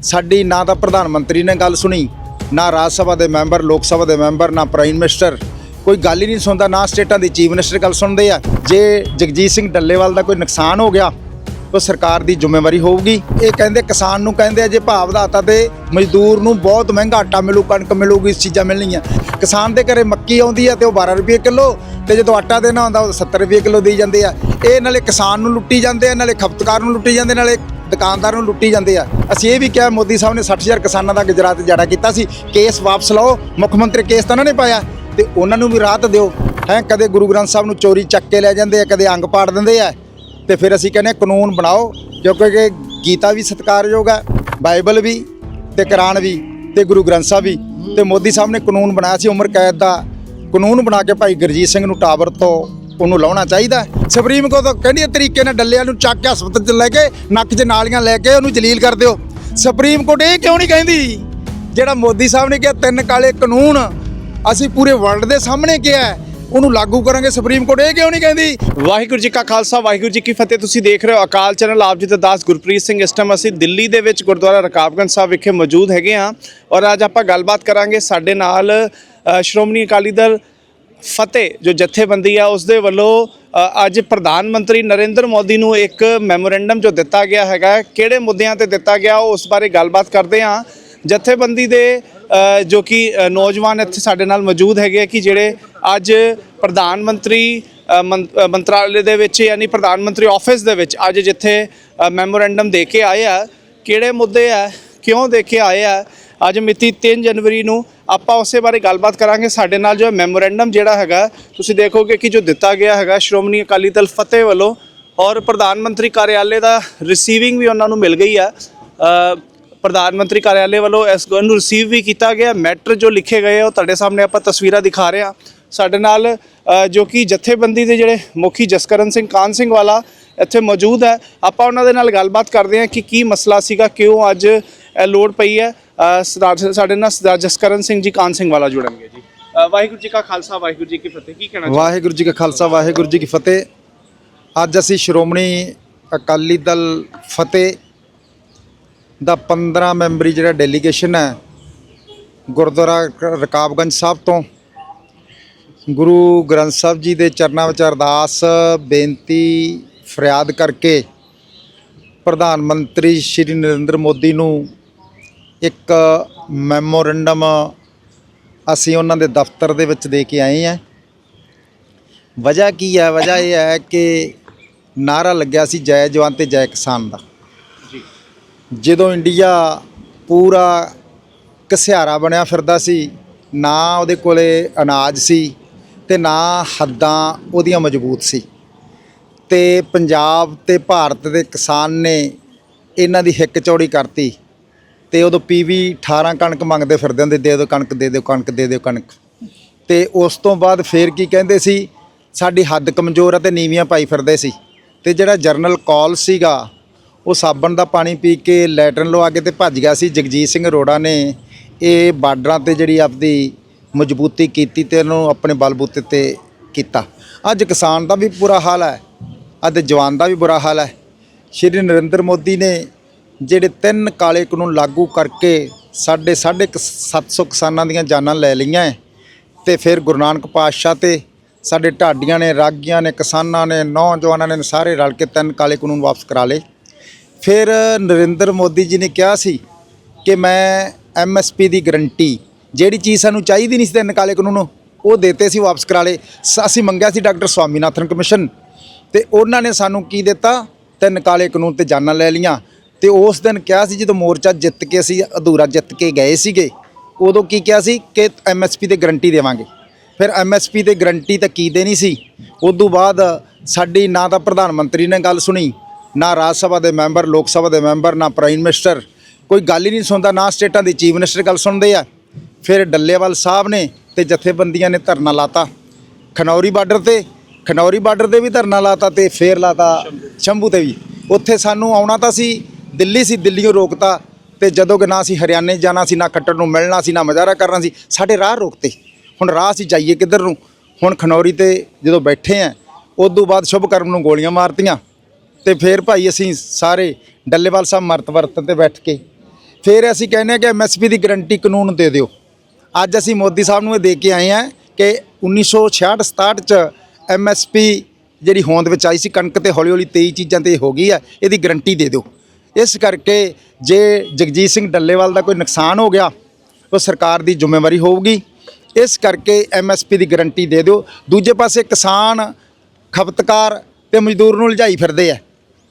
ਸਾਡੀ ਨਾ ਤਾਂ ਪ੍ਰਧਾਨ ਮੰਤਰੀ ਨੇ ਗੱਲ ਸੁਣੀ, ਨਾ ਰਾਜ ਸਭਾ ਦੇ ਮੈਂਬਰ, ਲੋਕ ਸਭਾ ਦੇ ਮੈਂਬਰ, ਨਾ ਪ੍ਰਾਈਮ ਮਿਨਿਸਟਰ। ਕੋਈ ਗੱਲ ਹੀ ਨਹੀਂ ਸੁਣਦਾ, ਨਾ ਸਟੇਟਾਂ ਦੀ ਚੀਫ ਮਿਨਿਸਟਰ ਗੱਲ ਸੁਣਦੇ ਆ। ਜੇ ਜਗਜੀਤ ਸਿੰਘ ਡੱਲੇਵਾਲ ਦਾ ਕੋਈ ਨੁਕਸਾਨ ਹੋ ਗਿਆ, ਤਾਂ ਸਰਕਾਰ ਦੀ ਜ਼ਿੰਮੇਵਾਰੀ ਹੋਊਗੀ। ਇਹ ਕਹਿੰਦੇ ਕਿਸਾਨ ਨੂੰ ਕਹਿੰਦੇ ਆ, ਜੇ ਭਾਅ ਵਧਾਤਾ ਤੇ ਮਜ਼ਦੂਰ ਨੂੰ ਬਹੁਤ ਮਹਿੰਗਾ ਆਟਾ ਮਿਲੂ, ਕਣਕ ਮਿਲੂਗੀ ਚੀਜ਼ਾਂ ਮਿਲਣੀਆਂ। ਕਿਸਾਨ ਦੇ ਘਰੇ ਮੱਕੀ ਆਉਂਦੀ ਆ ਤੇ ਉਹ 12 ਰੁਪਏ ਕਿਲੋ, ਤੇ ਜਦੋਂ ਆਟਾ ਦੇਣਾ ਹੁੰਦਾ, ਉਹ 70 ਰੁਪਏ ਕਿਲੋ ਦੇਈ ਜਾਂਦੇ ਆ। ਇਹ ਨਾਲੇ ਕਿਸਾਨ ਨੂੰ ਲੁੱਟੀ ਜਾਂਦੇ ਆ, ਨਾਲੇ ਖਪਤਕਾਰ ਨੂੰ ਲੁੱਟੀ ਜਾਂਦੇ ਨਾਲੇ ਦੁਕਾਨਦਾਰ ਨੂੰ ਲੁੱਟੀ ਜਾਂਦੇ ਆ। ਅਸੀਂ ਇਹ ਵੀ ਕਿਹਾ, ਮੋਦੀ ਸਾਹਿਬ ਨੇ 60000 ਕਿਸਾਨਾਂ ਦਾ ਗੁਜਰਾਤ ਜੜਾ ਕੀਤਾ ਸੀ। ਕੇਸ ਵਾਪਸ ਲਓ। ਮੁੱਖ ਮੰਤਰੀ ਕੇਸ ਤਾਂ ਉਹਨਾਂ ਨੇ ਪਾਇਆ। ਤੇ ਉਹਨਾਂ ਨੂੰ ਵੀ ਰਾਹਤ ਦਿਓ। ਹੈ, ਕਦੇ ਗੁਰੂ ਗ੍ਰੰਥ ਸਾਹਿਬ ਨੂੰ ਚੋਰੀ ਚੱਕ ਕੇ ਲੈ ਜਾਂਦੇ ਆ, ਕਦੇ ਅੰਗ ਪਾੜ ਦਿੰਦੇ ਆ। ਤੇ ਫਿਰ ਅਸੀਂ ਕਹਿੰਦੇ ਕਾਨੂੰਨ ਬਣਾਓ। ਕਿਉਂਕਿ ਗੀਤਾ ਵੀ ਸਤਿਕਾਰਯੋਗ ਹੈ ਬਾਈਬਲ ਵੀ, ਤੇ ਕੁਰਾਨ ਵੀ, ਤੇ ਗੁਰੂ ਗ੍ਰੰਥ ਸਾਹਿਬ ਵੀ। ਤੇ ਮੋਦੀ ਸਾਹਿਬ ਨੇ ਕਾਨੂੰਨ ਬਣਾਇਆ ਸੀ ਉਮਰ ਕੈਦ ਦਾ। ਕਾਨੂੰਨ ਬਣਾ ਕੇ ਭਾਈ ਗੁਰਜੀਤ ਸਿੰਘ ਨੂੰ ਟਾਵਰ ਤੋਂ ਉਹਨੂੰ ਲਾਉਣਾ ਚਾਹੀਦਾ। ਸੁਪਰੀਮ ਕੋਰਟ ਤਾਂ ਕਹਿੰਦੀ ਹੈ, ਤਰੀਕੇ ਨਾਲ ਡੱਲਿਆਂ ਨੂੰ ਚੱਕ ਕੇ ਹਸਪਤਾਲ 'ਚ ਲੈ ਕੇ, ਨੱਕ 'ਚ ਨਾਲੀਆਂ ਲੈ ਕੇ ਉਹਨੂੰ ਜਲੀਲ ਕਰ ਦਿਓ। ਸੁਪਰੀਮ ਕੋਰਟ ਇਹ ਕਿਉਂ ਨਹੀਂ ਕਹਿੰਦੀ? ਜਿਹੜਾ ਮੋਦੀ ਸਾਹਿਬ ਨੇ ਕਿਹਾ, ਤਿੰਨ ਕਾਲੇ ਕਾਨੂੰਨ ਅਸੀਂ ਪੂਰੇ ਵਰਲਡ ਦੇ ਸਾਹਮਣੇ ਕਿਹਾ ਉਹਨੂੰ ਲਾਗੂ ਕਰਾਂਗੇ। ਸੁਪਰੀਮ ਕੋਰਟ ਇਹ ਕਿਉਂ ਨਹੀਂ ਕਹਿੰਦੀ? ਵਾਹਿਗੁਰੂ ਜੀ ਕਾ ਖਾਲਸਾ, ਵਾਹਿਗੁਰੂ ਜੀ ਕੀ ਫਤਿਹ। ਤੁਸੀਂ ਦੇਖ ਰਹੇ ਹੋ ਅਕਾਲ ਚੈਨਲ, ਆਪ ਜੀ ਦਾ ਦਾਸ ਗੁਰਪ੍ਰੀਤ ਸਿੰਘ। ਇਸ ਟਾਈਮ ਅਸੀਂ ਦਿੱਲੀ ਦੇ ਵਿੱਚ ਗੁਰਦੁਆਰਾ ਰਕਾਬਗੰਜ ਸਾਹਿਬ ਵਿਖੇ ਮੌਜੂਦ ਹੈਗੇ ਹਾਂ। ਔਰ ਅੱਜ ਆਪਾਂ ਗੱਲਬਾਤ ਕਰਾਂਗੇ ਸਾਡੇ ਨਾਲ ਸ਼੍ਰੋਮਣੀ ਅਕਾਲੀ ਦਲ ਫਤਿਹ, ਜੋ ਜਥੇਬੰਦੀ ਆ ਉਸ ਦੇ ਵੱਲੋਂ ਅੱਜ ਪ੍ਰਧਾਨ ਮੰਤਰੀ ਨਰਿੰਦਰ ਮੋਦੀ ਨੂੰ ਇੱਕ ਮੈਮੋਰੈਂਡਮ ਜੋ ਦਿੱਤਾ ਗਿਆ ਹੈਗਾ, ਕਿਹੜੇ ਮੁੱਦਿਆਂ ਤੇ ਦਿੱਤਾ ਗਿਆ ਉਹ ਉਸ ਬਾਰੇ ਗੱਲਬਾਤ ਕਰਦੇ ਹਾਂ। ਜਥੇਬੰਦੀ ਦੇ ਜੋ ਕਿ ਨੌਜਵਾਨ ਇੱਥੇ ਸਾਡੇ ਨਾਲ ਮੌਜੂਦ ਹੈਗੇ ਆ ਕਿ ਜਿਹੜੇ ਅੱਜ ਪ੍ਰਧਾਨ ਮੰਤਰੀ ਮੰ- ਮੰਤਰਾਲੇ ਦੇ ਵਿੱਚ ਯਾਨੀ ਪ੍ਰਧਾਨ ਮੰਤਰੀ ਆਫਿਸ ਦੇ ਵਿੱਚ ਅੱਜ ਜਿੱਥੇ ਮੈਮੋਰੈਂਡਮ ਦੇ ਕੇ ਆਏ ਆ, ਕਿਹੜੇ ਮੁੱਦੇ ਆ, ਕਿਉਂ ਦੇ ਕੇ ਆਏ ਆ, ਅੱਜ ਮਿਤੀ 3 ਜਨਵਰੀ ਨੂੰ ਆਪਾਂ ਉਸੇ ਬਾਰੇ ਗੱਲਬਾਤ ਕਰਾਂਗੇ। ਸਾਡੇ ਨਾਲ ਜੋ ਮੈਮੋਰੈਂਡਮ ਜਿਹੜਾ ਹੈਗਾ, ਤੁਸੀਂ ਦੇਖੋਗੇ ਕਿ ਜੋ ਦਿੱਤਾ ਗਿਆ ਹੈਗਾ, ਸ਼੍ਰੋਮਣੀ ਅਕਾਲੀ ਦਲ ਫਤਿਹ ਵੱਲੋਂ ਔਰ ਪ੍ਰਧਾਨ ਮੰਤਰੀ ਕਾਰਿਆਲੇ ਦਾ ਰਿਸੀਵਿੰਗ ਵੀ ਉਹਨਾਂ ਨੂੰ ਮਿਲ ਗਈ ਆ। ਪ੍ਰਧਾਨ ਮੰਤਰੀ ਕਾਰਿਆਲੇ ਵੱਲੋਂ ਇਸ ਗੱਲ ਨੂੰ ਰਿਸੀਵ ਵੀ ਕੀਤਾ ਗਿਆ। ਮੈਟਰ ਜੋ ਲਿਖੇ ਗਏ ਉਹ ਤੁਹਾਡੇ ਸਾਹਮਣੇ ਆਪਾਂ ਤਸਵੀਰਾਂ ਦਿਖਾ ਰਹੇ ਹਾਂ। ਸਾਡੇ ਨਾਲ ਜੋ ਕਿ ਜਥੇਬੰਦੀ ਦੇ ਜਿਹੜੇ ਮੁਖੀ ਜਸਕਰਨ ਸਿੰਘ, ਕਾਨ ਸਿੰਘ ਵਾਲਾ ਇੱਥੇ ਮੌਜੂਦ ਹੈ। ਆਪਾਂ ਉਹਨਾਂ ਦੇ ਨਾਲ ਗੱਲਬਾਤ ਕਰਦੇ ਹਾਂ ਕਿ ਕੀ ਮਸਲਾ ਸੀਗਾ, ਕਿਉਂ ਅੱਜ ਲੋੜ ਪਈ ਹੈ। ਸਰਦਾਰ ਸਾਡੇ ਨਾਲ ਸਰਦਾਰ ਜਸਕਰਨ ਸਿੰਘ ਜੀ, ਕਾਨ ਸਿੰਘ ਵਾਲਾ ਜੁੜਨਗੇ ਜੀ। ਵਾਹਿਗੁਰੂ ਜੀ ਕਾ ਖਾਲਸਾ, ਵਾਹਿਗੁਰੂ ਜੀ ਕੀ ਫਤਿਹ। ਕੀ ਕਹਿਣਾ ਵਾਹਿਗੁਰੂ ਜੀ ਕਾ ਖਾਲਸਾ, ਵਾਹਿਗੁਰੂ ਜੀ ਕੀ ਫਤਿਹ। ਅੱਜ ਅਸੀਂ ਸ਼੍ਰੋਮਣੀ ਅਕਾਲੀ ਦਲ ਫਤਿਹ ਦਾ 15 ਮੈਂਬਰੀ ਜਿਹੜਾ ਡੈਲੀਗੇਸ਼ਨ ਹੈ, ਗੁਰਦੁਆਰਾ ਰਕਾਬਗੰਜ ਸਾਹਿਬ ਤੋਂ। ਗੁਰੂ ਗ੍ਰੰਥ ਸਾਹਿਬ ਜੀ ਦੇ ਚਰਨਾਂ ਵਿੱਚ ਅਰਦਾਸ, ਬੇਨਤੀ, ਫਰਿਆਦ ਕਰਕੇ ਪ੍ਰਧਾਨ ਮੰਤਰੀ ਸ਼੍ਰੀ ਨਰਿੰਦਰ ਮੋਦੀ ਨੂੰ ਇੱਕ ਮੈਮੋਰੰਡਮ ਅਸੀਂ ਉਹਨਾਂ ਦੇ ਦਫ਼ਤਰ ਦੇ ਵਿੱਚ ਦੇ ਕੇ ਆਏ ਹਾਂ। ਵਜ੍ਹਾ ਕੀ ਹੈ? ਵਜ੍ਹਾ ਇਹ ਹੈ ਕਿ ਨਾਰਾ ਲੱਗਿਆ ਸੀ ਜੈ ਜਵਾਨ ਤੇ ਜੈ ਕਿਸਾਨ ਦਾ। ਜੀ। ਜਦੋਂ ਇੰਡੀਆ ਪੂਰਾ ਘਸਿਆਰਾ ਬਣਿਆ ਫਿਰਦਾ ਸੀ ਨਾ ਉਹਦੇ ਕੋਲੇ ਅਨਾਜ ਸੀ ਤੇ ਨਾ ਹੱਦਾਂ ਉਹਦੀਆਂ ਮਜ਼ਬੂਤ ਸੀ। ਤੇ ਪੰਜਾਬ ਤੇ ਭਾਰਤ ਦੇ ਕਿਸਾਨ ਨੇ ਇਹਨਾਂ ਦੀ ਹਿੱਕ ਚੌੜੀ ਕਰਤੀ। ਤੇ ਉਦੋਂ ਪੀਵੀ 18 ਕਣਕ ਮੰਗਦੇ ਫਿਰਦੇ ਹੁੰਦੇ, ਦੇ ਦਿਓ ਕਣਕ, ਦੇ ਦਿਓ ਕਣਕ, ਦੇ ਦਿਓ ਕਣਕ। ਤੇ ਉਸ ਤੋਂ ਬਾਅਦ ਫੇਰ ਕੀ ਕਹਿੰਦੇ ਸੀ, ਸਾਡੀ ਹੱਦ ਕਮਜ਼ੋਰ ਹੈ ਤੇ ਨੀਵੀਆਂ ਪਾਈ ਫਿਰਦੇ ਸੀ। ਤੇ ਜਿਹੜਾ ਜਰਨਲ ਕੌਲ ਸੀਗਾ, ਉਹ ਸਾਬਣ ਦਾ ਪਾਣੀ ਪੀ ਕੇ ਲੈਟਰਨ ਲਵਾ ਕੇ ਤੇ ਭੱਜ ਗਿਆ ਸੀ। ਜਗਜੀਤ ਸਿੰਘ ਅਰੋੜਾ ਨੇ ਇਹ ਬਾਰਡਰਾਂ ਤੇ ਜਿਹੜੀ ਆਪਦੀ ਮਜ਼ਬੂਤੀ ਕੀਤੀ ਤੇ ਇਹਨੂੰ ਆਪਣੇ ਬਲਬੂਤੇ ਤੇ ਕੀਤਾ। ਅੱਜ ਕਿਸਾਨ ਦਾ ਵੀ ਬੁਰਾ ਹਾਲ ਹੈ ਅਤੇ ਜਵਾਨ ਦਾ ਵੀ ਬੁਰਾ ਹਾਲ ਹੈ। ਸ਼੍ਰੀ ਨਰਿੰਦਰ ਮੋਦੀ ਨੇ ਜਿਹੜੇ ਤਿੰਨ ਕਾਲੇ ਕਾਨੂੰਨ ਲਾਗੂ ਕਰਕੇ ਸਾਡੇ ਸਾਢੇ ਕੁ 700 ਕਿਸਾਨਾਂ ਦੀਆਂ ਜਾਨਾਂ ਲੈ ਲਈਆਂ ਹੈ ਤੇ ਫਿਰ ਗੁਰੂ ਨਾਨਕ ਪਾਤਸ਼ਾਹ ਤੇ ਸਾਡੇ ਢਾਡੀਆਂ ਨੇ, ਰਾਗੀਆਂ ਨੇ, ਕਿਸਾਨਾਂ ਨੇ, ਨੌਜਵਾਨਾਂ ਨੇ ਸਾਰੇ ਰਲ ਕੇ ਤਿੰਨ ਕਾਲੇ ਕਾਨੂੰਨ ਵਾਪਸ ਕਰਾ ਲਏ। ਫਿਰ ਨਰਿੰਦਰ ਮੋਦੀ ਜੀ ਨੇ ਕਿਹਾ ਸੀ ਕਿ ਮੈਂ ਐਮਐਸਪੀ ਦੀ ਗਰੰਟੀ, ਜਿਹੜੀ ਚੀਜ਼ ਸਾਨੂੰ ਚਾਹੀਦੀ ਨਹੀਂ ਸੀ ਤਿੰਨ ਕਾਲੇ ਕਾਨੂੰਨ, ਉਹ ਦੇਤੇ ਸੀ, ਵਾਪਸ ਕਰਾ ਲਏ। ਸ- ਅਸੀਂ ਮੰਗਿਆ ਸੀ ਡਾਕਟਰ ਸਵਾਮੀਨਾਥਨ ਕਮਿਸ਼ਨ, ਤੇ ਉਹਨਾਂ ਨੇ ਸਾਨੂੰ ਕੀ ਦਿੱਤਾ? ਤਿੰਨ ਕਾਲੇ ਕਾਨੂੰਨ ਤੇ ਜਾਨਾਂ ਲੈ ਲੀਆਂ ਤੇ ਉਸ ਦਿਨ ਕਿਹਾ ਸੀ ਜਦੋਂ ਮੋਰਚਾ ਜਿੱਤ ਕੇ ਅਸੀਂ ਅਧੂਰਾ ਜਿੱਤ ਕੇ ਗਏ ਸੀਗੇ, ਉਦੋਂ ਕੀ ਕਿਹਾ ਸੀ ਕਿ ਐਮਐਸਪੀ ਤੇ ਗਰੰਟੀ ਦੇਵਾਂਗੇ। ਫਿਰ ਐਮਐਸਪੀ ਤੇ ਗਰੰਟੀ ਤਾਂ ਕੀ ਦੇਣੀ ਸੀ? ਉਦੋਂ ਬਾਅਦ ਸਾਡੀ ਨਾ ਤਾਂ ਪ੍ਰਧਾਨ ਮੰਤਰੀ ਨੇ ਗੱਲ ਸੁਣੀ, ਨਾ ਰਾਜ ਸਭਾ ਦੇ ਮੈਂਬਰ, ਲੋਕ ਸਭਾ ਦੇ ਮੈਂਬਰ, ਨਾ ਪ੍ਰਾਈਮ ਮਿਨਿਸਟਰ ਕੋਈ ਗੱਲ ਹੀ ਨਹੀਂ ਸੁਣਦਾ, ਨਾ ਸਟੇਟਾਂ ਦੀ ਚੀਫ ਮਿਨਿਸਟਰ ਗੱਲ ਸੁਣਦੇ ਆ। ਫਿਰ ਡੱਲੇਵਾਲ ਸਾਹਿਬ ਨੇ ਤੇ ਜਥੇਬੰਦੀਆਂ ਨੇ ਧਰਨਾ ਲਾਤਾ। ਖਨੌਰੀ ਬਾਰਡਰ ਤੇ, ਖਨੌਰੀ ਬਾਰਡਰ ਤੇ ਵੀ ਧਰਨਾ ਲਾਤਾ ਤੇ ਫੇਰ ਲਾਤਾ ਸ਼ੰਭੂ ਤੇ ਵੀ। ਉੱਥੇ ਸਾਨੂੰ ਆਉਣਾ ਤਾਂ ਸੀ ਦਿੱਲੀ ਸੀ ਦਿੱਲੀੋਂ ਰੋਕਤਾ ਤੇ ਜਦੋਂ ਕਿ ਨਾ ਸੀ ਹਰਿਆਣੇ ਜਾਣਾ ਸੀ, ਨਾ ਖੱਟਰ ਨੂੰ ਮਿਲਣਾ ਸੀ, ਨਾ ਮਜ਼ਾਰਾ ਕਰਨਾ ਸੀ, ਸਾਡੇ ਰਾਹ ਰੋਕਤੇ। ਹੁਣ ਰਾਹ ਅਸੀਂ ਜਾਈਏ ਕਿੱਧਰ ਨੂੰ? ਹੁਣ ਖਨੌਰੀ ਤੇ ਜਦੋਂ ਬੈਠੇ ਆ ਤੋਂ ਬਾਅਦ ਸ਼ੁਭਕਰਮ ਨੂੰ ਗੋਲੀਆਂ ਮਾਰਤੀਆਂ ਤੇ ਫਿਰ ਭਾਈ ਅਸੀਂ ਸਾਰੇ ਡੱਲੇਵਾਲ ਸਾਹਿਬ ਮਰਤ ਵਰਤਨ ਤੇ ਬੈਠ ਕੇ, ਫਿਰ ਅਸੀਂ ਕਹਿੰਦੇ ਹਾਂ ਕਿ ਐਮਐਸਪੀ ਦੀ ਗਰੰਟੀ ਕਾਨੂੰਨ ਦੇ ਦਿਓ। ਅੱਜ ਅਸੀਂ ਮੋਦੀ ਸਾਹਿਬ ਨੂੰ ਇਹ ਦੇ ਕੇ ਆਏ ਹਾਂ ਕਿ 1966 67 ਚ ਐਮਐਸਪੀ ਜਿਹੜੀ ਹੋਂਦ ਵਿੱਚ ਆਈ ਸੀ, ਕਣਕ ਤੇ ਹੌਲੀ ਹੌਲੀ 23 ਚੀਜ਼ਾਂ ਤੇ ਹੋ ਗਈ ਆ, ਇਹਦੀ ਗਰੰਟੀ ਦੇ ਦਿਓ। ਇਸ ਕਰਕੇ ਜੇ ਜਗਜੀਤ ਸਿੰਘ ਡੱਲੇਵਾਲ ਦਾ ਕੋਈ ਨੁਕਸਾਨ ਹੋ ਗਿਆ, ਉਹ ਸਰਕਾਰ ਦੀ ਜ਼ਿੰਮੇਵਾਰੀ ਹੋਊਗੀ। ਇਸ ਕਰਕੇ ਐਮਐਸਪੀ ਦੀ ਗਾਰੰਟੀ ਦੇ ਦਿਓ। ਦੂਜੇ ਪਾਸੇ ਕਿਸਾਨ ਖਪਤਕਾਰ ਤੇ ਮਜ਼ਦੂਰ ਨੂੰ ਲਜਾਈ ਫਿਰਦੇ ਆ।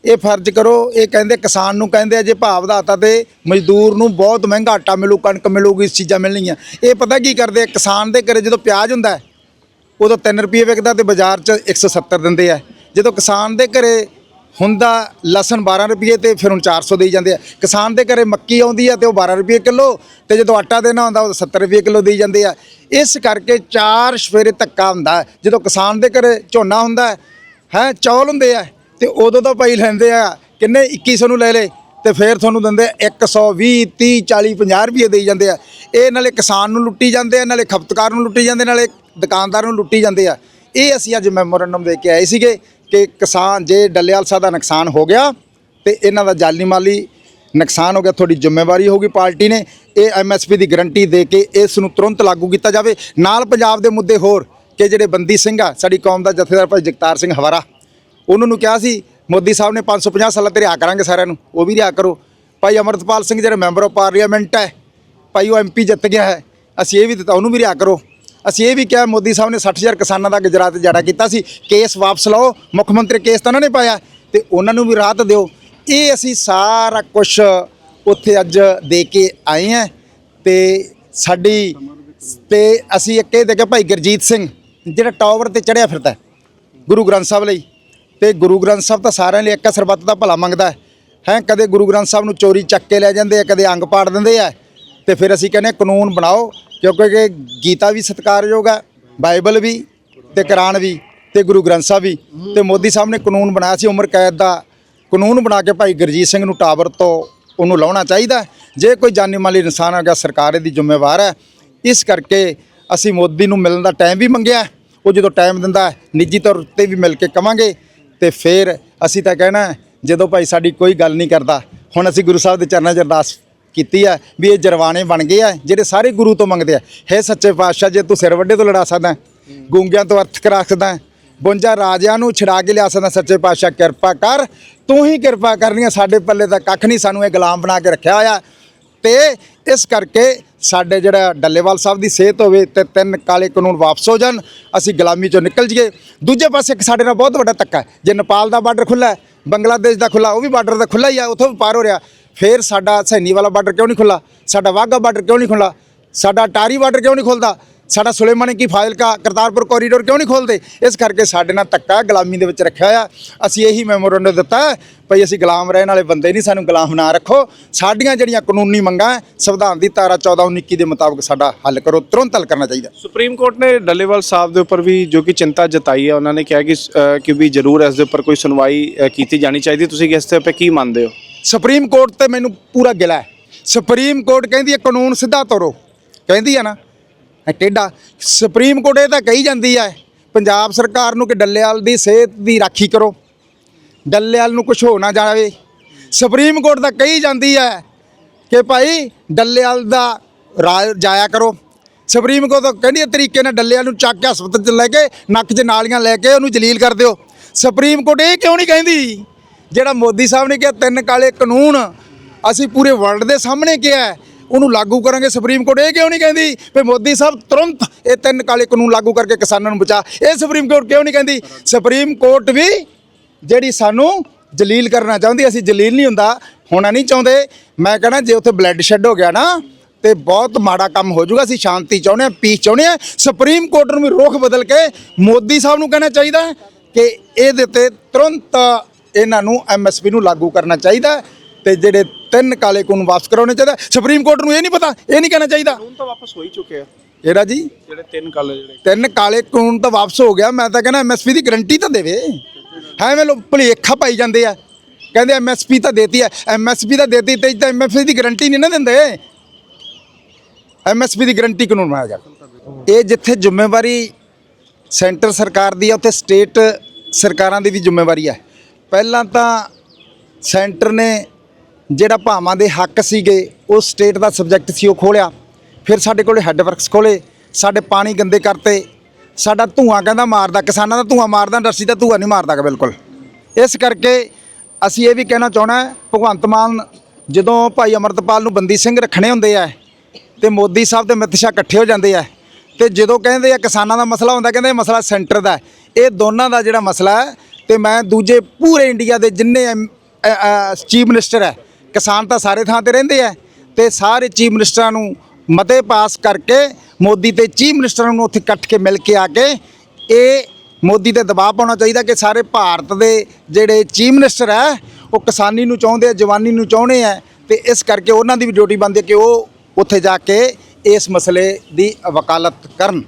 ਇਹ ਫਰਜ਼ ਕਰੋ, ਇਹ ਕਹਿੰਦੇ ਕਿਸਾਨ ਨੂੰ ਕਹਿੰਦੇ ਆ, ਜੇ ਭਾਅ ਵਧਾਤਾ ਤੇ ਮਜ਼ਦੂਰ ਨੂੰ ਬਹੁਤ ਮਹਿੰਗਾ ਆਟਾ ਮਿਲੂ, ਕਣਕ ਮਿਲੂਗੀ ਚੀਜ਼ਾਂ ਮਿਲਣਗੀਆਂ ਇਹ ਪਤਾ ਕੀ ਕਰਦੇ ਆ? ਕਿਸਾਨ ਦੇ ਘਰੇ ਜਦੋਂ ਪਿਆਜ਼ ਹੁੰਦਾ ਉਦੋਂ 3 ਰੁਪਏ ਵਿਕਦਾ ਤੇ ਬਾਜ਼ਾਰ 'ਚ 170 ਦਿੰਦੇ ਆ। ਜਦੋਂ ਕਿਸਾਨ ਦੇ ਘਰੇ ਹੁੰਦਾ ਲਸਣ 12 ਰੁਪਏ ਤੇ ਫਿਰ ਹੁਣ 400 ਦੇਈ ਜਾਂਦੇ ਆ। ਕਿਸਾਨ ਦੇ ਘਰੇ ਮੱਕੀ ਆਉਂਦੀ ਆ ਤੇ ਉਹ 12 ਰੁਪਏ ਕਿਲੋ ਤੇ ਜਦੋਂ ਆਟਾ ਦੇਣਾ ਹੁੰਦਾ ਉਹ 70 ਰੁਪਏ ਕਿਲੋ ਦੇਈ ਜਾਂਦੇ ਆ। ਇਸ ਕਰਕੇ ਚਾਰ ਸਵੇਰੇ ਧੱਕਾ ਹੁੰਦਾ, ਜਦੋਂ ਕਿਸਾਨ ਦੇ ਘਰੇ ਝੋਨਾ ਹੁੰਦਾ, ਹੈ, ਚੌਲ ਹੁੰਦੇ ਆ ਤੇ ਉਦੋਂ ਤਾਂ ਭਾਈ ਲੈਂਦੇ ਆ, ਕਿੰਨੇ? 2100 ਨੂੰ ਲੈ ਲੇ ਤੇ ਫਿਰ ਤੁਹਾਨੂੰ ਦਿੰਦੇ ਆ 120 30 40 50 ਰੁਪਏ ਦੇਈ ਜਾਂਦੇ ਆ। ਇਹ ਨਾਲੇ ਕਿਸਾਨ ਨੂੰ ਲੁੱਟੀ ਜਾਂਦੇ ਆ, ਨਾਲੇ ਖਪਤਕਾਰ ਨੂੰ ਲੁੱਟੀ ਜਾਂਦੇ ਨਾਲੇ ਦੁਕਾਨਦਾਰ ਨੂੰ ਲੁੱਟੀ ਜਾਂਦੇ ਆ। ਇਹ ਅਸੀਂ ਅੱਜ ਮੈਮੋਰੰਡਮ ਦੇ ਕੇ ਆਏ ਸੀਗੇ। ਕਿ ਕਿਸਾਨ ਜੇ ਡੱਲੇਵਾਲ ਸਾਹਿਬ ਦਾ ਨੁਕਸਾਨ ਹੋ ਗਿਆ ਤੇ ਇਹਨਾਂ ਦਾ ਜਾਲੀ ਮਾਲੀ ਨੁਕਸਾਨ ਹੋ ਗਿਆ, ਤੁਹਾਡੀ ਜ਼ਿੰਮੇਵਾਰੀ ਹੋਊਗੀ ਪਾਰਟੀ ਨੇ। ਇਹ ਐਮਐਸਪੀ ਦੀ ਗਰੰਟੀ ਦੇ ਕੇ ਇਸ ਨੂੰ ਤੁਰੰਤ ਲਾਗੂ ਕੀਤਾ ਜਾਵੇ। ਨਾਲ ਪੰਜਾਬ ਦੇ ਮੁੱਦੇ ਹੋਰ ਕਿ ਜਿਹੜੇ ਬੰਦੀ ਸਿੰਘ ਆ, ਸਾਡੀ ਕੌਮ ਦਾ ਜਥੇਦਾਰ ਭਾਈ ਜਗਤਾਰ ਸਿੰਘ ਹਵਾਰਾ, ਉਹਨਾਂ ਨੂੰ ਕਿਹਾ ਸੀ, ਮੋਦੀ ਸਾਹਿਬ ਨੇ 550 ਸਾਲਾਂ ਤੇ ਰਿਹਾ ਕਰਾਂਗੇ ਸਾਰਿਆਂ ਨੂੰ, ਉਹ ਵੀ ਰਿਹਾ ਕਰੋ। ਭਾਈ ਅਮਰਤਪਾਲ ਸਿੰਘ ਜਿਹੜੇ ਮੈਂਬਰ ਆਫ ਪਾਰਲੀਮੈਂਟ ਹੈ, ਭਾਈ ਉਹ ਐਮਪੀ ਜਿੱਤ ਗਿਆ ਹੈ, ਅਸੀਂ ਇਹ ਵੀ ਦਿੱਤਾ, ਉਹਨੂੰ ਵੀ ਰਿਹਾ ਕਰੋ। ਅਸੀਂ ਇਹ ਵੀ ਕਿਹਾ ਮੋਦੀ ਸਾਹਿਬ ਨੇ 60000 ਕਿਸਾਨਾਂ ਦਾ ਗੁਜਰਾਤ ਜਾੜਾ ਕੀਤਾ ਸੀ। ਕੇਸ ਵਾਪਸ ਲਓ। ਮੁੱਖ ਮੰਤਰੀ ਕੇਸ ਤਾਂ ਉਹਨਾਂ ਨੇ ਪਾਇਆ। ਤੇ ਉਹਨਾਂ ਨੂੰ ਵੀ ਰਾਹਤ ਦਿਓ। ਇਹ ਅਸੀਂ ਸਾਰਾ ਕੁਝ ਉੱਥੇ ਅੱਜ ਦੇ ਕੇ ਆਏ ਹਾਂ। ਤੇ ਸਾਡੀ ਤੇ ਅਸੀਂ ਇੱਕ ਇਹ ਦੇਖਿਆ ਭਾਈ ਗੁਰਜੀਤ ਸਿੰਘ ਜਿਹੜਾ ਟਾਵਰ ਤੇ ਚੜਿਆ ਫਿਰਦਾ ਗੁਰੂ ਗ੍ਰੰਥ ਸਾਹਿਬ ਲਈ। ਤੇ ਗੁਰੂ ਗ੍ਰੰਥ ਸਾਹਿਬ ਤਾਂ ਸਾਰਿਆਂ ਲਈ ਇੱਕ ਹੈ, ਸਰਬੱਤ ਦਾ ਭਲਾ ਮੰਗਦਾ ਹੈ। ਹੈਂ ਕਦੇ ਗੁਰੂ ਗ੍ਰੰਥ ਸਾਹਿਬ ਨੂੰ ਚੋਰੀ ਚੱਕ ਕੇ ਲੈ ਜਾਂਦੇ ਆ ਕਦੇ ਅੰਗ ਪਾੜ ਦਿੰਦੇ ਆ। ਤੇ ਫਿਰ ਅਸੀਂ ਕਹਿੰਦੇ ਕਾਨੂੰਨ ਬਣਾਓ। ਕਿਉਂਕਿ ਕਿ ਗੀਤਾ ਵੀ ਸਤਿਕਾਰਯੋਗ ਹੈ, ਬਾਈਬਲ ਵੀ ਤੇ ਕੁਰਾਨ ਵੀ ਤੇ ਗੁਰੂ ਗ੍ਰੰਥ ਸਾਹਿਬ ਵੀ ਤੇ ਮੋਦੀ ਸਾਹਿਬ ਨੇ ਕਾਨੂੰਨ ਬਣਾਇਆ ਸੀ ਉਮਰ ਕੈਦ ਦਾ, ਕਾਨੂੰਨ ਬਣਾ ਕੇ ਭਾਈ ਗੁਰਜੀਤ ਸਿੰਘ ਨੂੰ ਟਾਵਰ ਤੋਂ ਉਹਨੂੰ ਲਾਉਣਾ ਚਾਹੀਦਾ ਜੇ ਕੋਈ ਜਾਨੀ ਮਾਲੀ ਇਨਸਾਨ ਹੋ ਗਿਆ ਸਰਕਾਰ ਇਹਦੀ ਜ਼ਿੰਮੇਵਾਰ ਹੈ। ਇਸ ਕਰਕੇ ਅਸੀਂ ਮੋਦੀ ਨੂੰ ਮਿਲਣ ਦਾ ਟਾਈਮ ਵੀ ਮੰਗਿਆ ਉਹ ਜਦੋਂ ਟਾਈਮ ਦਿੰਦਾ ਨਿੱਜੀ ਤੌਰ ਤੇ ਵੀ ਮਿਲ ਕੇ ਕਵਾਂਗੇ ਤੇ ਫਿਰ ਅਸੀਂ ਤਾਂ ਕਹਿਣਾ ਜਦੋਂ ਭਾਈ ਸਾਡੀ ਕੋਈ ਗੱਲ ਨਹੀਂ ਕਰਦਾ, ਹੁਣ ਅਸੀਂ ਗੁਰੂ ਸਾਹਿਬ ਦੇ ਚਰਨਾਂ 'ਚ ਅਰਦਾਸ ਕੀਤੀ ਹੈ ਵੀ ਇਹ ਜਰਵਾਣੇ ਬਣ ਗਏ ਆ ਜਿਹੜੇ ਸਾਰੇ ਗੁਰੂ ਤੋਂ ਮੰਗਦੇ ਆ। ਹੈ ਸੱਚੇ ਪਾਤਸ਼ਾਹ ਜੇ ਤੂੰ ਸਿਰ ਵੱਡੇ ਤੋਂ ਲੜਾ ਸਕਦਾ ਗੂੰਗਿਆਂ ਤੋਂ ਅਰਥ ਕਰਾ ਸਕਦਾ ਹੈ, 52 ਰਾਜਿਆਂ ਨੂੰ ਛਡਾ ਕੇ ਲਿਆ ਸਕਦਾ ਸੱਚੇ ਪਾਤਸ਼ਾਹ ਕਿਰਪਾ ਕਰ ਤੂੰ ਹੀ ਕਿਰਪਾ ਕਰਨੀ ਹੈ ਸਾਡੇ ਪੱਲੇ ਤਾਂ ਕੱਖ ਨਹੀਂ ਸਾਨੂੰ ਇਹ ਗੁਲਾਮ ਬਣਾ ਕੇ ਰੱਖਿਆ ਹੋਇਆ। ਤੇ ਇਸ ਕਰਕੇ ਸਾਡੇ ਜਿਹੜਾ ਡੱਲੇਵਾਲ ਸਾਹਿਬ ਦੀ ਸਿਹਤ ਹੋਵੇ ਤੇ ਤਿੰਨ ਕਾਲੇ ਕਾਨੂੰਨ ਵਾਪਸ ਹੋ ਜਾਣ ਅਸੀਂ ਗੁਲਾਮੀ ਚੋਂ ਨਿਕਲ ਜਾਈਏ। ਦੂਜੇ ਪਾਸੇ ਇੱਕ ਸਾਡੇ ਨਾਲ ਬਹੁਤ ਵੱਡਾ ਧੱਕਾ ਜੇ ਨੇਪਾਲ ਦਾ ਬਾਰਡਰ ਖੁੱਲਾ ਹੈ ਬੰਗਲਾਦੇਸ਼ ਦਾ ਖੁੱਲਾ ਉਹ ਵੀ ਬਾਰਡਰ ਦਾ ਖੁੱਲਾ ਹੀ ਆ ਉੱਥੋਂ ਵੀ ਪਾਰ ਹੋ ਰਿਹਾ। ਫਿਰ ਸਾਡਾ ਸੈਨੀ ਵਾਲਾ ਬਾਰਡਰ ਕਿਉਂ ਨਹੀਂ ਖੁੱਲਾ ਸਾਡਾ ਵਾਹਗਾ ਬਾਰਡਰ ਕਿਉਂ ਨਹੀਂ ਖੁੱਲਾ ਸਾਡਾ ਟਾਰੀ ਬਾਰਡਰ ਕਿਉਂ ਨਹੀਂ ਖੁੱਲਦਾ ਸਾਡਾ ਸੁਲੇਮਾਨੀ ਕੀ ਫਾਜ਼ਿਲਕਾ ਕਰਤਾਰਪੁਰ ਕੋਰੀਡੋਰ ਕਿਉਂ ਨਹੀਂ ਖੋਲਦੇ ਇਸ ਕਰਕੇ ਸਾਡੇ ਨਾਲ ਧੱਕਾ ਗੁਲਾਮੀ ਦੇ ਵਿੱਚ ਰੱਖਿਆ ਹੋਇਆ ਅਸੀਂ ਇਹੀ ਮੈਮੋਰੰਡਮ ਦਿੱਤਾ ਹੈ, ਭਈ ਅਸੀਂ ਗੁਲਾਮ ਰਹਿਣ ਵਾਲੇ ਬੰਦੇ ਨਹੀਂ ਸਾਨੂੰ ਗੁਲਾਮ ਨਾ ਰੱਖੋ। ਸਾਡੀਆਂ ਜਿਹੜੀਆਂ ਕਾਨੂੰਨੀ ਮੰਗਾਂ ਸੰਵਿਧਾਨ ਦੀ ਧਾਰਾ 14 19 ਦੇ ਮੁਤਾਬਕ ਸਾਡਾ ਹੱਲ ਕਰੋ ਤੁਰੰਤ ਹੱਲ ਕਰਨਾ ਚਾਹੀਦਾ। ਸੁਪਰੀਮ ਕੋਰਟ ਨੇ ਡੱਲੇਵਾਲ ਸਾਹਿਬ ਦੇ ਉੱਪਰ ਵੀ ਜੋ ਕਿ ਚਿੰਤਾ ਜਤਾਈ ਹੈ ਉਹਨਾਂ ਨੇ ਕਿਹਾ ਕਿ ਕਿ ਵੀ ਜ਼ਰੂਰ ਇਸ ਦੇ ਉੱਪਰ ਕੋਈ ਸੁਣਵਾਈ ਕੀਤੀ ਜਾਣੀ ਚਾਹੀਦੀ। ਤੁਸੀਂ ਇਸ ਤੇ ਉੱਪਰ ਕੀ ਮੰਨਦੇ ਹੋ? ਸੁਪਰੀਮ ਕੋਰਟ ਤੇ ਮੈਨੂੰ ਪੂਰਾ ਗਿਲਾ ਹੈ। ਸੁਪਰੀਮ ਕੋਰਟ ਕਹਿੰਦੀ ਹੈ, ਕਾਨੂੰਨ ਸਿੱਧਾ ਤੋਰੋ। ਕਹਿੰਦੀ ਆ ਨਾ, ਇਹ ਟੇਡਾ ਸੁਪਰੀਮ ਕੋਰਟ ਇਹ ਤਾਂ ਕਹੀ ਜਾਂਦੀ ਹੈ, ਪੰਜਾਬ ਸਰਕਾਰ ਨੂੰ ਕਿ ਡੱਲੇਵਾਲ ਦੀ ਸਿਹਤ ਦੀ ਰਾਖੀ ਕਰੋ। ਡੱਲੇਵਾਲ ਨੂੰ ਕੁਝ ਹੋ ਨਾ ਜਾਵੇ। ਸੁਪਰੀਮ ਕੋਰਟ ਤਾਂ ਕਹੀ ਜਾਂਦੀ ਹੈ ਕਿ ਭਾਈ ਡੱਲੇਵਾਲ ਦਾ ਰਾਜ ਜਾਇਆ ਕਰੋ। ਸੁਪਰੀਮ ਕੋਰਟ ਤਾਂ ਕਹਿੰਦੀ ਤਰੀਕੇ ਨਾਲ ਡੱਲੇਵਾਲ ਨੂੰ ਚੱਕ ਕੇ ਹਸਪਤਾਲ 'ਚ ਲੈ ਕੇ, ਨੱਕ 'ਚ ਨਾਲੀਆਂ ਲੈ ਕੇ ਉਹਨੂੰ ਜਲੀਲ ਕਰ ਦਿਓ। ਸੁਪਰੀਮ ਕੋਰਟ ਇਹ ਕਿਉਂ ਨਹੀਂ ਕਹਿੰਦੀ? ਜਿਹੜਾ ਮੋਦੀ ਸਾਹਿਬ ਨੇ ਕਿਹਾ, ਤਿੰਨ ਕਾਲੇ ਕਾਨੂੰਨ, ਅਸੀਂ ਪੂਰੇ ਵਰਲਡ ਦੇ ਸਾਹਮਣੇ ਕਿਹਾ ਉਹਨੂੰ ਲਾਗੂ ਕਰਾਂਗੇ। ਸੁਪਰੀਮ ਕੋਰਟ ਇਹ ਕਿਉਂ ਨਹੀਂ ਕਹਿੰਦੀ ਵੀ ਮੋਦੀ ਸਾਹਿਬ ਤੁਰੰਤ ਇਹ ਤਿੰਨ ਕਾਲੇ ਕਾਨੂੰਨ ਲਾਗੂ ਕਰਕੇ ਕਿਸਾਨਾਂ ਨੂੰ ਬਚਾ। ਇਹ ਸੁਪਰੀਮ ਕੋਰਟ ਕਿਉਂ ਨਹੀਂ ਕਹਿੰਦੀ? ਸੁਪਰੀਮ ਕੋਰਟ ਵੀ ਜਿਹੜੀ ਸਾਨੂੰ ਜਲੀਲ ਕਰਨਾ ਚਾਹੁੰਦੀ, ਅਸੀਂ ਜਲੀਲ ਨਹੀਂ ਹੁੰਦਾ, ਹੋਣਾ ਨਹੀਂ ਚਾਹੁੰਦੇ। ਮੈਂ ਕਹਿੰਦਾ ਜੇ ਉੱਥੇ ਬਲੱਡ ਸ਼ੈੱਡ ਹੋ ਗਿਆ ਨਾ, ਤੇ ਬਹੁਤ ਮਾੜਾ ਕੰਮ ਹੋ ਜਾਊਗਾ, ਅਸੀਂ ਸ਼ਾਂਤੀ ਚਾਹੁੰਦੇ ਹਾਂ ਪੀਸ ਚਾਹੁੰਦੇ ਹਾਂ। ਸੁਪਰੀਮ ਕੋਰਟ ਨੂੰ ਵੀ ਰੁਖ ਬਦਲ ਕੇ ਮੋਦੀ ਸਾਹਿਬ ਨੂੰ ਕਹਿਣਾ ਚਾਹੀਦਾ ਕਿ ਇਹਦੇ ਤੇ ਤੁਰੰਤ ਇਹਨਾਂ ਨੂੰ ਐਮਐਸਪੀ ਨੂੰ ਲਾਗੂ ਕਰਨਾ ਚਾਹੀਦਾ ਤੇ ਜਿਹੜੇ ਤਿੰਨ ਕਾਲੇ ਕਾਨੂੰਨ ਵਾਪਸ ਕਰਾਉਣੇ ਚਾਹੀਦਾ ਸੁਪਰੀਮ ਕੋਰਟ ਨੂੰ ਇਹ ਨਹੀਂ ਪਤਾ ਇਹ ਨਹੀਂ ਕਹਿਣਾ ਚਾਹੀਦਾ। ਕਾਨੂੰਨ ਤਾਂ ਵਾਪਸ ਹੋ ਹੀ ਚੁੱਕੇ ਆ ਇਹਦਾ ਜੀ? ਜਿਹੜੇ ਤਿੰਨ ਕਾਲੇ ਜਿਹੜੇ। ਤਿੰਨ ਕਾਲੇ ਕਾਨੂੰਨ ਤਾਂ ਵਾਪਸ ਹੋ ਗਿਆ ਮੈਂ ਤਾਂ ਕਹਿੰਦਾ ਐਮਐਸਪੀ ਦੀ ਗਰੰਟੀ ਤਾਂ ਦੇਵੇ। ਐਵੇਂ ਲੋਕ ਭੁਲੇਖਾ ਪਾਈ ਜਾਂਦੇ ਆ। ਕਹਿੰਦੇ ਐਮਐਸਪੀ ਤਾਂ ਦੇਤੀ ਹੈ ਐਮਐਸਪੀ ਤਾਂ ਦੇਤੀ ਤੇ ਤਾਂ ਐਮਐਸਪੀ ਦੀ ਗਰੰਟੀ ਨਹੀਂ ਨਾ ਦਿੰਦੇ। ਐਮਐਸਪੀ ਦੀ ਗਰੰਟੀ ਕਾਨੂੰਨ ਬਣਾਇਆ ਗਿਆ ਇਹ ਜਿੱਥੇ ਜ਼ਿੰਮੇਵਾਰੀ ਸੈਂਟਰ ਸਰਕਾਰ ਦੀ ਹੈ ਉੱਥੇ ਸਟੇਟ ਸਰਕਾਰਾਂ ਦੀ ਵੀ ਜ਼ਿੰਮੇਵਾਰੀ ਹੈ ਪਹਿਲਾਂ ਤਾਂ ਸੈਂਟਰ ਨੇ ਜਿਹੜਾ ਭਾਵਾਂ ਦੇ ਹੱਕ ਸੀਗੇ, ਉਹ ਸਟੇਟ ਦਾ ਸਬਜੈਕਟ ਸੀ, ਉਹ ਖੋਲਿਆ ਫਿਰ ਸਾਡੇ ਕੋਲੇ ਹੈੱਡ ਵਰਕਸ ਖੋਲੇ ਸਾਡੇ ਪਾਣੀ ਗੰਦੇ ਕਰਤੇ, ਸਾਡਾ ਧੂਆਂ ਕਹਿੰਦਾ ਮਾਰਦਾ, ਕਿਸਾਨਾਂ ਦਾ ਧੂਆਂ ਮਾਰਦਾ ਇੰਡਸਟਰੀ ਦਾ ਧੂਆਂ ਨਹੀਂ ਮਾਰਦਾ ਗਾ, ਬਿਲਕੁਲ। ਇਸ ਕਰਕੇ ਅਸੀਂ ਇਹ ਵੀ ਕਹਿਣਾ ਚਾਹਣਾ ਭਗਵੰਤ ਮਾਨ ਜਦੋਂ ਭਾਈ ਅਮਰਤਪਾਲ ਨੂੰ ਬੰਦੀ ਸਿੰਘ ਰੱਖਣੇ ਹੁੰਦੇ ਆ, ਤੇ ਮੋਦੀ ਸਾਹਿਬ ਤੇ ਅਮਿਤ ਸ਼ਾਹ ਇਕੱਠੇ ਹੋ ਜਾਂਦੇ ਆ, ਤੇ ਜਦੋਂ ਕਹਿੰਦੇ ਆ ਕਿਸਾਨਾਂ ਦਾ ਮਸਲਾ ਹੁੰਦਾ, ਕਹਿੰਦੇ ਮਸਲਾ ਸੈਂਟਰ ਦਾ ਇਹ ਦੋਨਾਂ ਦਾ ਜਿਹੜਾ ਮਸਲਾ ਹੈ ਤੇ ਮੈਂ ਦੂਜੇ ਪੂਰੇ ਇੰਡੀਆ ਦੇ ਜਿੰਨੇ ਚੀਫ ਮਿਨਿਸਟਰ ਹੈ, ਕਿਸਾਨ ਤਾਂ ਸਾਰੇ ਥਾਂ ਤੇ ਰਹਿੰਦੇ ਆ, ਤੇ ਸਾਰੇ ਚੀਫ ਮਿਨਿਸਟਰਾਂ ਨੂੰ ਮਤੇ ਪਾਸ ਕਰਕੇ ਮੋਦੀ ਤੇ ਚੀਫ ਮਿਨਿਸਟਰਾਂ ਨੂੰ ਉੱਥੇ ਇਕੱਠ ਕੇ ਮਿਲ ਕੇ ਆ ਕੇ ਇਹ ਮੋਦੀ ਤੇ ਦਬਾਅ ਪਾਉਣਾ ਚਾਹੀਦਾ ਕਿ ਸਾਰੇ ਭਾਰਤ ਦੇ ਜਿਹੜੇ ਚੀਫ ਮਿਨਿਸਟਰ ਹੈ, ਉਹ ਕਿਸਾਨੀ ਨੂੰ ਚਾਹੁੰਦੇ ਆ, ਜਵਾਨੀ ਨੂੰ ਚਾਹੁੰਦੇ ਆ, ਤੇ ਇਸ ਕਰਕੇ ਉਹਨਾਂ ਦੀ ਵੀ ਡਿਊਟੀ ਬਣਦੀ ਹੈ ਕਿ ਉਹ ਉੱਥੇ ਜਾ ਕੇ ਇਸ ਮਸਲੇ ਦੀ ਵਕਾਲਤ ਕਰਨ।